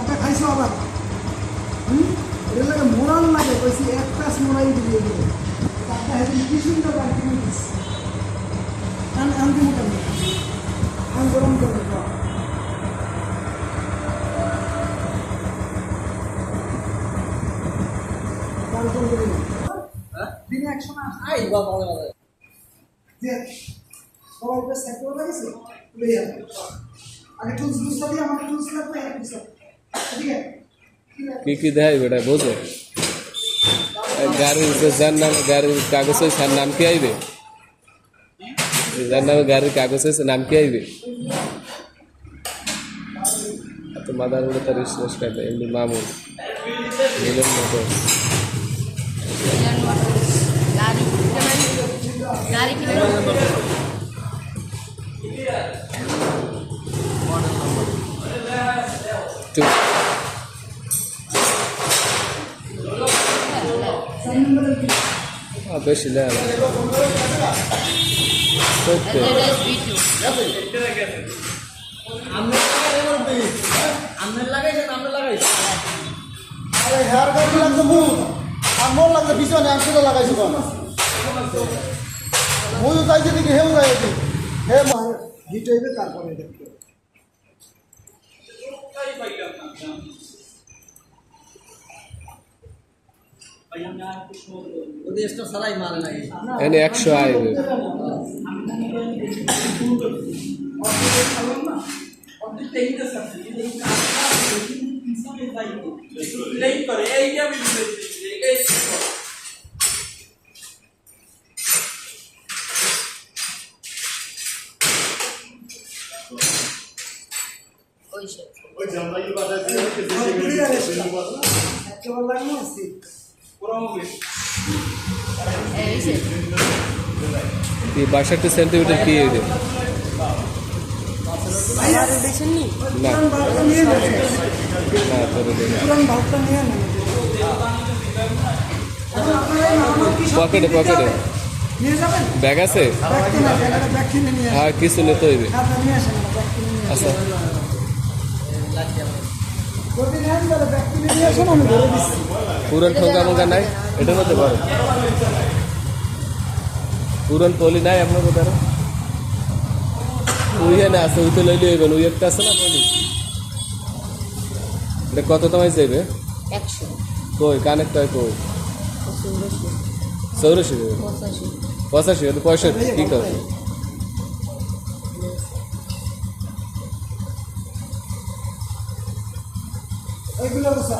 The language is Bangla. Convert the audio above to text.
চারটা খাইছো আবার? হুম? এর লাগে মোরাল লাগে কইছি এক প্যাস মোরাই দিয়ে দিবে চারটা হেদিন কি সুন্দর বাড়ি দিস আন গরম করে দাও। কালকে করে দিন। দিনে একশো না আই বাবা বাবা যে সবাই এক লাগিয়েছে আগে টুলস দিয়ে আমার টুলস লাগবে। কি কি দেয় বেটা বোঝো গাড়ির যে যার নামে গাড়ির কাগজ হয়েছে তার নাম কি আইবে যার নামে গাড়ির কাগজ হয়েছে নাম কি আইবে তো মাদার বলে তার রিসোর্স কাটে এমনি মামুন মিলন মোটর মিলন মোটরস গাড়ি গাড়ি হেয়ার কাট লাগছে পিছনে আমি লাগাইছি মুই চাইছি দেখি হেউ যাইছি হে হিট হইবে তারপরে দেখতে এনে একশো আইবে ওই সব এই কি বাষট্টি সেন্টিমিটার না। না তোরে পকেটে পকেটে ব্যাগ আছে? আর কিছু নিতে হইবে? আচ্ছা। পুরন ঠোঙ্গা মোঙ্গা নাই? এটা মধ্যে পারো পুরন পলি নাই আপনার কোথায় ওই না আছে ওই তো লইলে হইবেন ওই একটা আছে না পলি? এটা কত তোমায় যাইবে কই কানেক্ট হয় কই? চৌরাশি। পঁচাশি পঁচাশি পঁয়ষট্টি কি কর এইগুলো বসা